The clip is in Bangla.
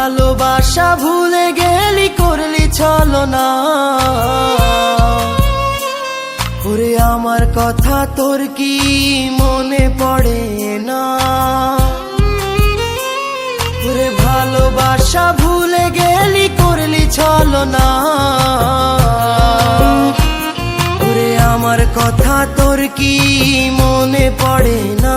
ভালোবাসা ভুলে গেলি, করলি চলো না ওরে, আমার কথা তোর কি মনে পড়ে না? ওরে, ভালোবাসা ভুলে গেলি, করলি চলো না ওরে, আমার কথা তোর কি মনে পড়ে না?